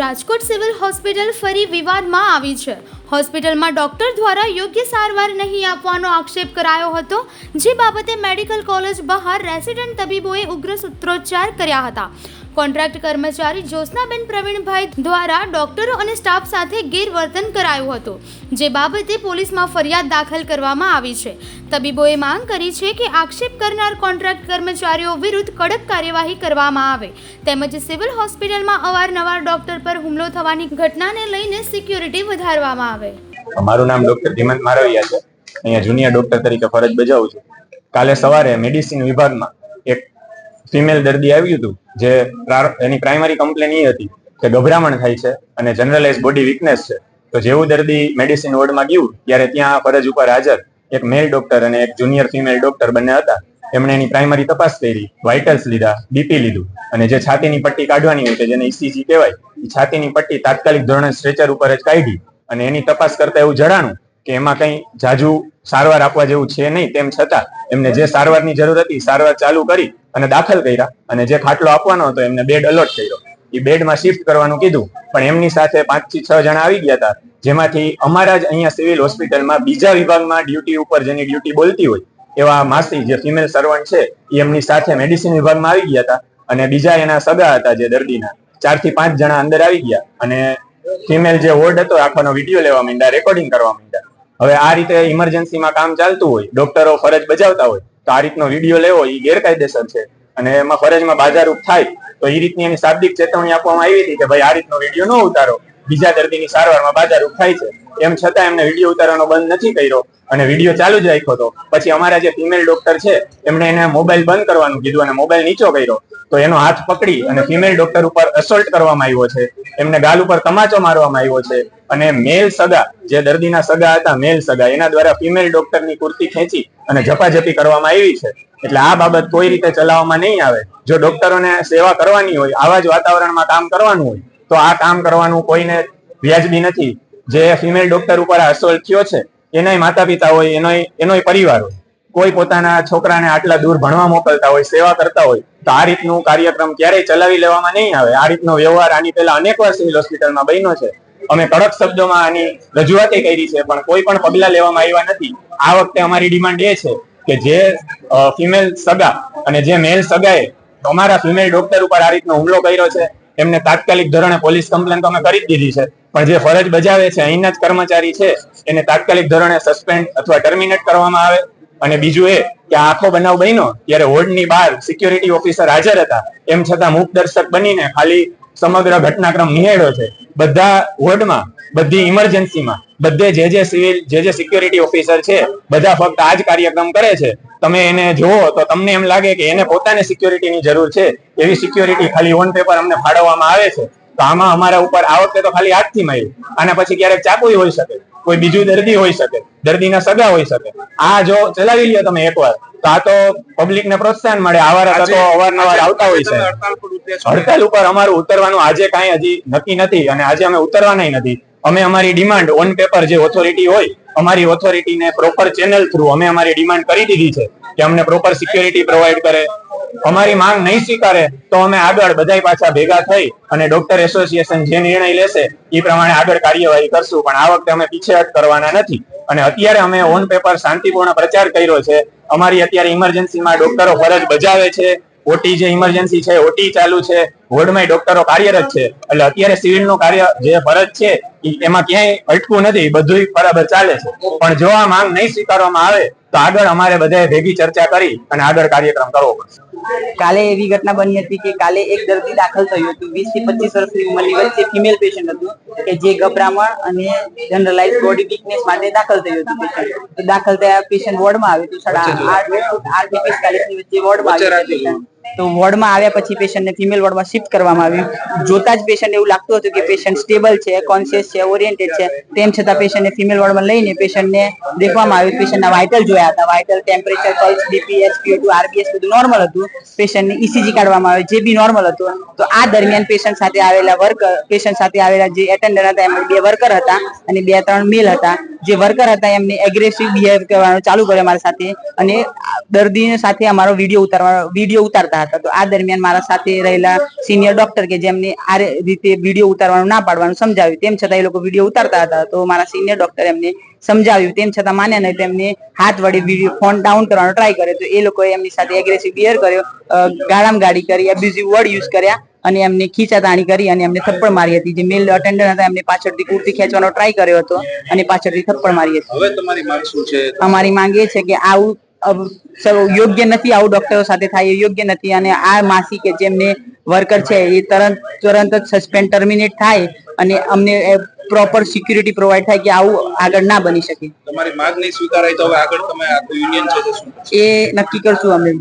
Rajkot civil hospital ફરી વિવાદમાં આવી છે. હોસ્પિટલમાં ડોક્ટર દ્વારા યોગ્ય સારવાર નહીં આપવાનો આક્ષેપ કરાયો હતો, જે બાબતે મેડિકલ કોલેજ બહાર રેસિડેન્ટ તબીબોએ ઉગ્ર સૂત્રોચ્ચાર કર્યા હતા. કોન્ટ્રાક્ટ કર્મચારી જ્યોત્સનાબેન પ્રવીણભાઈ દ્વારા ડોક્ટરો અને સ્ટાફ સાથે ગેરવર્તન કરાયું હતું, જે બાબતે પોલીસમાં ફરિયાદ દાખલ કરવામાં આવી છે. તબીબોએ માંગ કરી છે કે આક્ષેપ કરનાર કોન્ટ્રાક્ટ કર્મચારીઓ વિરુદ્ધ કડક કાર્યવાહી કરવામાં આવે. તેમજ સિવિલ હોસ્પિટલમાં અવારનવાર ડોક્ટર પર હુમલો થવાની ઘટનાને લઈને સિક્યુરિટી વધારવામાં આવે. મારું નામ ડોક્ટર ધીમંત મારવિયા છે. અહીંયા જુનિયર ડોક્ટર તરીકે ફરજ બજાવું છું. કાલે સવારે મેડિસિન વિભાગમાં એક ફિમેલ દર્દી આવ્યું હતું, જે એની પ્રાઇમરી કમ્પ્લેન એ હતી કે ગભરામણ થાય છે અને જનરલાઇઝ બોડી વીકનેસ છે. તો જેવું દર્દી મેડિસિન વોર્ડમાં ગયું, ત્યારે ત્યાં ફરજ ઉપર હાજર એક મેલ ડોક્ટર અને એક જુનિયર ફિમેલ ડોક્ટર બંને હતા. એમણે એની પ્રાઇમરી તપાસ કરી વાઇટલ્સ લીધા બીપી લીધું અને જે છાતીની પટ્ટી કાઢવાની હોય છે જેને ઈસીજી કહેવાય, એ છાતીની પટ્ટી તાત્કાલિક ધોરણે સ્ટ્રેચર ઉપર જ કાઢી અને એની તપાસ કરતા એવું જણાણું કે એમાં કંઈ જાજુ સારવાર આપવા જેવું છે નહીં, તેમ છતાં એમને જે સારવારની જરૂર હતી સારવાર ચાલુ કરી અને દાખલ કર્યા અને જે ખાટલો આપવાનો હતો એમને બેડ અલોટ કર્યો. એ બેડમાં શિફ્ટ કરવાનું કીધું, પણ એમની સાથે પાંચથી છ જણા આવી ગયા હતા, જેમાંથી અમારા જ અહીંયા સિવિલ હોસ્પિટલમાં બીજા વિભાગમાં ડ્યુટી ઉપર જેની ડ્યુટી બોલતી હોય, એવા માસી જે ફિમેલ સર્વન્ટ છે, એ એમની સાથે મેડિસિન વિભાગમાં આવી ગયા હતા અને બીજા એના સગા હતા જે દર્દીના. ચારથી પાંચ જણા અંદર આવી ગયા અને ફિમેલ જે વોર્ડ હતો આખોનો વીડિયો લેવા માંડ્યા રેકોર્ડિંગ કરવા માંડ્યા. હવે આ રીતે ઇમરજન્સીમાં કામ ચાલતું હોય, ડોક્ટરો ફરજ બજાવતા હોય, તો આ રીતનો વીડિયો લેવો એ ગેરકાયદેસર છે. અને એમાં ફરજમાં બાજારૂપ થાય, તો એ રીતની એની શાબ્દિક ચેતવણી આપવામાં આવી હતી કે ભાઈ આ રીતનો વીડિયો ન ઉતારો. બીજા દર્દીની સારવારમાં બાજારૂપ થાય છે. એમ છતાં એમને વીડિયો ઉતારવાનો બંધ નથી કર્યો અને વીડિયો ચાલુ જ રાખ્યો હતો. પછી અમારા જે ફિમેલ ડોક્ટર છે, એમણે એને મોબાઈલ બંધ કરવાનું કીધું અને મોબાઈલ નીચો કર્યો. તો એનો હાથ પકડી અને ફિમેલ ડોક્ટર ઉપર અસોલ્ટ કરવામાં આવ્યો છે. એમને ગાલ ઉપર તમાચો મારવામાં આવ્યો છે. અને મેલ સગા, જે દર્દીના સગા હતા મેલ સગા, એના દ્વારા ફિમેલ ડોક્ટરની કુર્તી ખેંચી અને ઝપાઝપી કરવામાં આવી છે. એટલે આ બાબત કોઈ રીતે ચલાવવામાં નહીં આવે. જો ડોક્ટરોને સેવા કરવાની હોય, આવા જ વાતાવરણમાં કામ કરવાનું હોય તો આ કામ કરવાનું કોઈને વ્યાજબી નથી. જે ફિમેલ ડોક્ટર ઉપર અસોલ થયો છે, એનાય માતા પિતા હોય, એનોય એનોય પરિવાર હોય. કોઈ પોતાના છોકરાને આટલા દૂર ભણવા મોકલતા હોય, સેવા કરતા હોય, તો આ રીતનું કાર્યક્રમ ક્યારેય ચલાવી લેવામાં નહીં આવે. આ રીતનો વ્યવહાર આની પહેલા અનેક વાર સિવિલ હોસ્પિટલમાં બન્યો છે. અમે કડક શબ્દોમાં આની રજૂઆતે કરી છે, પણ કોઈ પણ પગલા લેવામાં આવ્યા નથી. આ વખતે અમારી ડિમાન્ડ એ છે કે જે ફિમેલ સગા અને જે મેલ સગાએ, અમારા ફિમેલ ડોક્ટર ઉપર આ રીતનો હુમલો કર્યો છે. એમને તાત્કાલિક ધોરણે પોલીસ કમ્પ્લેન તો અમે કરી દીધી છે. પણ જે ફરજ બજાવે છે, અહીંના જ કર્મચારી છે, એને તાત્કાલિક ધોરણે સસ્પેન્ડ અથવા ટર્મિનેટ કરવામાં આવે. અને બીજું એ કે આખો બનાવ બન્યો ત્યારે વોર્ડની બહાર સિક્યોરિટી ઓફિસર હાજર હતા. એમ છતાં મૂક દર્શક બનીને ખાલી સમગ્ર ઘટનાક્રમ નિહાળ્યો છે. બધા વોર્ડમાં, બધી ઇમરજન્સીમાં બધે જે જે સિવિલ જે જે સિક્યોરિટી ઓફિસર છે, બધા ફક્ત આ જ કાર્યક્રમ કરે છે. તમે એને જુઓ તો તમને એમ લાગે કે એને પોતાને સિક્યોરિટીની જરૂર છે. એવી સિક્યોરિટી ખાલી ઓન પેપર અમને ફાળવવામાં આવે છે. તો આમાં અમારા ઉપર આ વખતે તો ખાલી હાથથી માર્યું આના પછી ક્યારેક ચાકુય હોઈ શકે. કોઈ બીજું દર્દી હોઈ શકે. દર્દીના સગા હોઈ શકે. આ જો ચલાવી લ્યો તમે એકવાર તો આ તો પબ્લિક ને પ્રોત્સાહન મળે. આવા તો અવારનવાર આવતા હોય છે. હડતાલ ઉપર અમારું ઉતરવાનું આજે કાંઈ હજી નક્કી નથી. અને આજે અમે ઉતરવાના નથી. અમે અમારી ડિમાન્ડ ઓન પેપર જે ઓથોરિટી હોય અમારી ઓથોરિટીને પ્રોપર ચેનલ થ્રુ અમે અમારી ડિમાન્ડ કરી દીધી છે કે અમને પ્રોપર સિક્યોરિટી પ્રોવાઈડ કરે. અમારી માંગ નહીં સ્વીકારે તો અમે આગળ બધાય પાછા ભેગા થઈ અને ડોક્ટર એસોસિએશન જે નિર્ણય લેશે એ પ્રમાણે આગળ કાર્યવાહી કરશું. પણ આ વખતે અમે પીછેહટ કરવાના નથી. અને અત્યારે અમે ઓન પેપર શાંતિપૂર્ણ પ્રચાર કર્યો છે. અમારી અત્યારે ઇમરજન્સીમાં ડોક્ટરો ફરજ બજાવે છે. ઓટી જે ઇમરજન્સી છે ઓટી ચાલુ છે વોર્ડમાં ડોક્ટરો કાર્યરત છે. એટલે અત્યારે સિવિલનું કાર્ય જે ફરજ છે એમાં ક્યાંય અટકું નથી બધું બરાબર ચાલે છે. પણ જો આ માંગ નહીં સ્વીકારવામાં આવે તો આગળ અમારે બધાએ ભેગી ચર્ચા કરી અને આગળ કાર્યક્રમ કરવો પડશે. કાલે એવી ઘટના બની હતી કે કાલે એક દર્દી દાખલ થયું હતું વીસથી પચીસ વર્ષની ઉંમરની વચ્ચે ફિમેલ પેશન્ટ હતું કે જે ગભરામણ અને જનરલાઇઝ બોડી વીકનેસ માટે દાખલ થયું હતું પેશન્ટ દાખલ થયા પેશન્ટ વોર્ડમાં આવ્યું હતું સાડા આઠ આઠથી પિસ્તાલીસની વચ્ચે વોર્ડમાં આવ્યું હતું. તો વોર્ડમાં આવ્યા પછી પેશન્ટને ફિમેલ વોર્ડમાં શિફ્ટ કરવામાં આવ્યું. જોતા જ પેશન્ટ એવું લાગતું હતું કે પેશન્ટ સ્ટેબલ છે કોન્શિયસ છે ઓરિએન્ટેડ છે. તેમ છતાં પેશન્ટને ફિમેલ વોર્ડમાં લઈને પેશન્ટને દેખવામાં આવ્યું. પેશન્ટના વાઇટલ જોયા હતા. Vital temperature pulse BP SPO RBS બધું નોર્મલ હતું. પેશન્ટને ઇસીજી કાઢવામાં આવે જે બી નોર્મલ હતું. તો આ દરમિયાન પેશન્ટ સાથે આવેલા વર્કર પેશન્ટ સાથે આવેલા જે એટેન્ડર હતા, એમાં બે વર્કર હતા અને બે ત્રણ મેલ હતા. જે વર્કર હતા, એમને એગ્રેસિવ બિહેવ કરવાનું ચાલુ કર્યું અમારા સાથે. અને દર્દીને સાથે અમારો વીડિયો ઉતારવાનો વીડિયો ઉતારતા ઉતારતા હતા. તો આ દરમિયાન મારા સાથે રહેલા સિનિયર ડોક્ટર કે જેમને આ રીતે વીડિયો ઉતારવાનું ના પાડવાનું સમજાવ્યું તેમ છતાં એ લોકો વીડિયો ઉતારતા હતા. તો મારા સિનિયર ડોક્ટર એમને સમજાવ્યું તેમ છતાં માન્યા નહીં. તેમને હાથ વડે વીડિયો ફોન ડાઉન કરવાનો ટ્રાય કર્યો. તો એ લોકોએ એમની સાથે એગ્રેસિવ બિહેર કર્યો ગાળામ ગાડી કરી એબ્યુઝિવ વર્ડ યુઝ કર્યા અને એમને ખીચાતાણી કરી અને એમને થપ્પડ મારી હતી. જે મેલ અટેન્ડર હતા એમને પાછળથી કુર્તી ખેંચવાનો ટ્રાય કર્યો હતો અને પાછળથી થપ્પડ મારી હતી. હવે તમારી માંગ શું છે? અમારી માંગ એ છે કે આવું યોગ્ય નથી આવું ડોક્ટરો સાથે થાય એ યોગ્ય નથી અને આ માસી કે જેમને વર્કર છે એ તરત તુરંત જ સસ્પેન્ડ ટર્મિનેટ થાય અને અમને પ્રોપર સિક્યુરિટી પ્રોવાઈડ થાય કે આવું આગળ ના બની શકે તમારી માંગ નહીં સ્વીકારાય તો હવે આગળ તમે આખું યુનિયન છે? એ નક્કી કરશું અમે